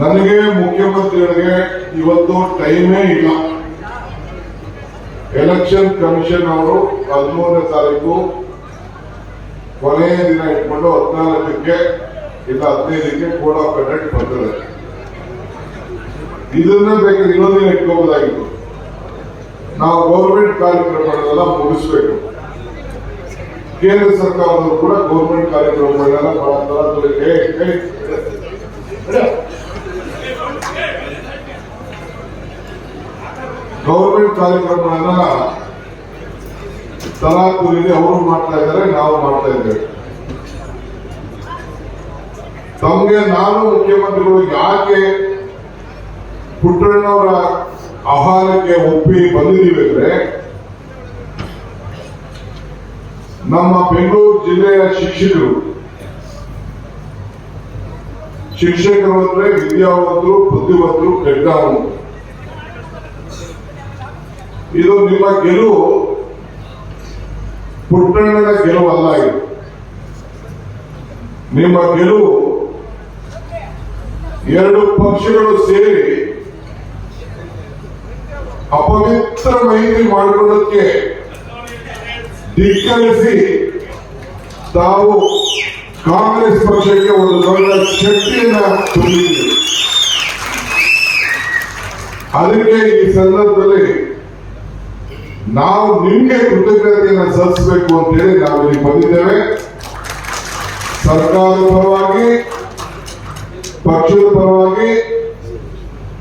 ನನಗೆ ಮುಖ್ಯಮಂತ್ರಿಗಳಿಗೆ ಇವತ್ತು ಟೈಮೇ ಇಲ್ಲ. ಎಲೆಕ್ಷನ್ ಕಮಿಷನ್ ಅವರು ಹದಿಮೂರನೇ ತಾರೀಕು ಕೊನೆಯ ದಿನ ಇಟ್ಕೊಂಡು ಹದಿನಾಲ್ಕಕ್ಕೆ ಇಲ್ಲ ಹದಿನೈದಕ್ಕೆ ಕೋಡ್ ಆಫ್ ಕಂಡಕ್ಟ್ ಬರ್ತದೆ. ಇದನ್ನ ಬೇಕಾದ್ರೆ ಇನ್ನೊಂದು ದಿನ ಇಟ್ಕೋಬೋದಾಗಿತ್ತು. ನಾವು ಗೌರ್ಮೆಂಟ್ ಕಾರ್ಯಕ್ರಮಗಳನ್ನೆಲ್ಲ ಮುಗಿಸ್ಬೇಕು. ಕೇಂದ್ರ ಸರ್ಕಾರದವರು ಕೂಡ ಗೌರ್ಮೆಂಟ್ ಕಾರ್ಯಕ್ರಮಗಳನ್ನೆಲ್ಲ ಗೌರ್ಮೆಂಟ್ ಕಾರ್ಯಕ್ರಮಗಳನ್ನ ತಲಾಖುಲಿಗೆ ಅವರು ಮಾಡ್ತಾ ಇದ್ದಾರೆ, ನಾವು ಮಾಡ್ತಾ ಇದ್ದೇವೆ. ತಮಗೆ ನಾನು ಮುಖ್ಯಮಂತ್ರಿಗಳು ಯಾಕೆ ಪುಟ್ಟಣ್ಣವರ ಆಹಾರಕ್ಕೆ ಒಪ್ಪಿ ಬಂದಿದ್ದೀವಿ ಅಂದ್ರೆ, ನಮ್ಮ ಬೆಂಗಳೂರು ಜಿಲ್ಲೆಯ ಶಿಕ್ಷಕರು ಶಿಕ್ಷಕರು ಅಂದ್ರೆ ವಿದ್ಯಾವಂತರು, ಬುದ್ಧಿವಂತರು ಕೆಟ್ಟವರು ಇದು ನಿಮ್ಮ ಗೆಲುವು ಪುಟ್ಟಣ್ಣನ ಗೆಲುವಲ್ಲ ಇದು. ನಿಮ್ಮ ಗೆಲುವು ಎರಡು ಪಕ್ಷಗಳು ಸೇರಿ ಅಪವಿತ್ರ ಮೈತ್ರಿ ಮಾಡಿಕೊಳ್ಳಕ್ಕೆ ಧಿಕ್ಕರಿಸಿ ತಾವು ಕಾಂಗ್ರೆಸ್ ಪಕ್ಷಕ್ಕೆ ಒಂದು ದೊಡ್ಡ ಶಕ್ತಿಯನ್ನ ತುಂಬಿದ್ದೀರಿ ಅದಕ್ಕೆ ಈ ಸಂದರ್ಭದಲ್ಲಿ ನಾವು ನಿಮ್ಗೆ ಕೃತಜ್ಞತೆಯನ್ನು ಸಲ್ಲಿಸಬೇಕು ಅಂತೇಳಿ ನಾವು ಇಲ್ಲಿ ಬಂದಿದ್ದೇವೆ. ಸರ್ಕಾರದ ಪರವಾಗಿ, ಪಕ್ಷದ ಪರವಾಗಿ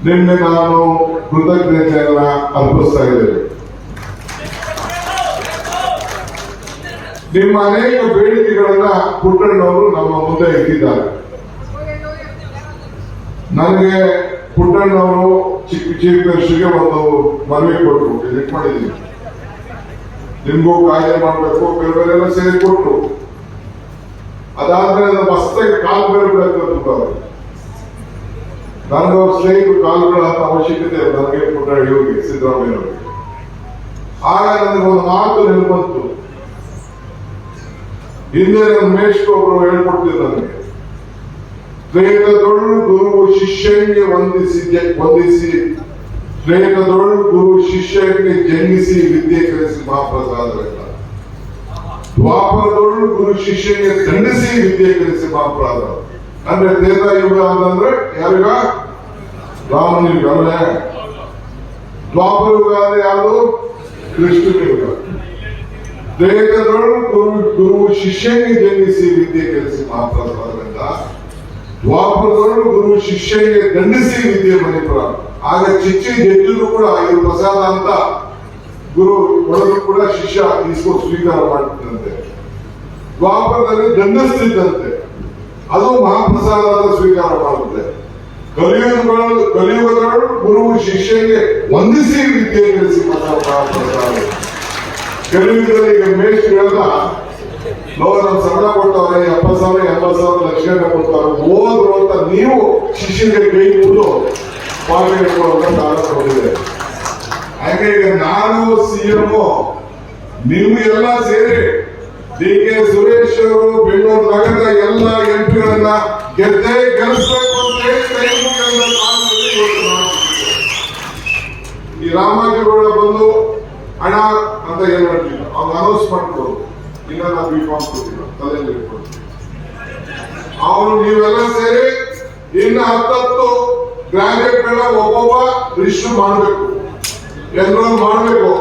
ನಿನ್ನೆ ನಾನು ಕೃತಜ್ಞತೆಯನ್ನ ಅರ್ಪಿಸ್ತಾ ಇದ್ದೇವೆ ನಿಮ್ಮ ಅನೇಕ ಬೇಡಿಕೆಗಳನ್ನ ಪುಟ್ಟಣ್ಣವರು ನಮ್ಮ ಮುಂದೆ ಇಟ್ಟಿದ್ದಾರೆ. ನನಗೆ ಪುಟ್ಟಣ್ಣವರು ಚಿಕ್ಕ ಚೀಫ್ ಮಿನಿಸ್ಟರ್ಗೆ ಒಂದು ಮನವಿ ಕೊಟ್ಟರು ಎಡಿಟ್ ಮಾಡಿದ್ದೀನಿ. ನಿಮ್ಗೂ ಕಾಯಿಲೆ ಮಾಡಬೇಕು ಬೇರೆ ಬೇರೆ ಎಲ್ಲ ಸೇರಿ ಕೊಟ್ಟರು ಅದಾದ್ಮೇಲೆ ನಮ್ಮ ಕಾಲು ಬೇರೆ ನನಗೆ ಸ್ನೇಹಿತರು ಕಾಲುಗಳ ಅವಶ್ಯಕತೆ ನನಗೆ ಪುಟ್ಟ ಹೇಳಿ ಸಿದ್ದರಾಮಯ್ಯ ಆಗ ನನಗೆ ಒಂದು ಮಾತು ನೆನಪಂತು ಹಿಂದೆ ನನ್ನ ಮೇಷ್ಟ್ರು ಒಬ್ರು ಹೇಳ್ಕೊಡ್ತಿದ್ರು ನನಗೆ ಶ್ರೇಯದೊಳು ಗುರು ಶಿಷ್ಯನಿಗೆ ವಂದಿಸಿ ವಂದಿಸಿ ಶ್ರೇಯದೊಳು ಗುರು ಶಿಷ್ಯನಿಗೆ ಜಂಗಿಸಿ ವಿದ್ಯೆ ಕಲಿಸಿ ಮಹಾಪ್ರಸಾದವೆಲ್ಲ ದ್ವಾಪರದೊಳು ಗುರು ಶಿಷ್ಯನಿಗೆ ದಂಡಿಸಿ ವಿದ್ಯೆ ಕಲಿಸಿ ಮಹಾಪ್ರಸಾದ ಅಂದ್ರೆ ಯುಗ ಅಂತಂದ್ರೆ ಯಾರಿಗ ರಾಮನ ಯುಗ ಅಂದ್ರೆ ದ್ವಾಪರ ಯುಗ ಅಂದ್ರೆ ಯಾರು ಕೃಷ್ಣನ ಯುಗ. ತ್ರೇತದೊಳು ಗುರು ಗುರು ಶಿಷ್ಯನಿಗೆ ಜನ್ಮಿಸಿ ವಿದ್ಯೆ ಕಲಿಸಿ ಮಹಾಪ್ರಸಾದವೆಲ್ಲ ದ್ವಾಪರದೊಳು ಗುರು ಶಿಷ್ಯನಿಗೆ ದಂಡಿಸಿ ವಿದ್ಯೆ ಮಣಿಪುರ ಆಗ ಚಿಚ್ಚಿ ಜಡ್ಜರು ಕೂಡ ಇದು ಪ್ರಸಾದ ಅಂತ ಗುರು ಒಳಗೂ ಕೂಡ ಶಿಷ್ಯ ಇಸ್ಕೊಂಡು ಸ್ವೀಕಾರ ಮಾಡ್ತಿದ್ದಂತೆ ದ್ವಾಪರದಲ್ಲಿ ದಂಡಿಸ್ತಿದ್ದಂತೆ. ಅದು ಮಹಾಪ್ರಸಾದ ಅಂತ ಸ್ವೀಕಾರ ಮಾಡುತ್ತೆ. ಕಲಿಯುಗಗಳು ಕಲಿಯುಗಗಳು ಗುರು ಶಿಷ್ಯನಿಗೆ ವಂದಿಸಿ ವಿದ್ಯೆ ಕಲಿಸಿ ಮಹಾಪ್ರಸಾದ. ಕಲಿಯುಗದಲ್ಲಿ ಈಗ ಮೇಷ್ ಹೇಳ್ದ ಲೋ ನಮ್ ಸಂಬಳ ಕೊಡ್ತಾವ್ರೆ ಎಪ್ಪತ್ತು ಸಾವಿರ ಎಂಬತ್ ಸಾವಿರ ಲಕ್ಷ ಕೊಡ್ತಾರೆ ಹೋದ್ರು ಅಂತ ನೀವು ಶಿಷ್ಯನಿಗೆ ಕೈ ಪಾಲ್ಗೆ ಕೊಡುವಂತ ಕಾಲ ಕೊಟ್ಟಿದೆ ಹಾಗೆ ಈಗ ನಾನು ಸಿಎಂ ನೀವು ಎಲ್ಲ ಸೇರಿ ಡಿ ಕೆ ಸುರೇಶ್ ಅವರು, ಬೆಂಗಳೂರು ನಗರದ ಎಲ್ಲ ಎಂಪಿಗಳನ್ನ ಗೆದ್ದೇ ಗೆಲ್ಲಿಸ್ಬೇಕು ಅಂತ ಹೇಳಿ ಈ ರಾಮಾಜಗೌಡ ಬಂದು ಹಣ ಅಂತ ಏನ್ ಮಾಡಲಿಲ್ಲ ಅವ್ನು ಅನೌನ್ಸ್ ಮಾಡ್ಕೊಡು. ಇಲ್ಲ ನಾವು ಬಿ ಫಾರ್ಮ್ ಕೊಟ್ಟಿಲ್ಲ. ತಲೆಯಲ್ಲಿ ಅವರು ಅವನು ನೀವೆಲ್ಲ ಸೇರಿ ಇನ್ನ ಹತ್ತತ್ತು ಗ್ರಾಜುಯೇಟ್ಗಳನ್ನ ಒಬ್ಬೊಬ್ಬ ರಿಜಿಸ್ಟರ್ ಮಾಡಬೇಕು. ಎನ್ರೋಲ್ ಮಾಡಬೇಕು.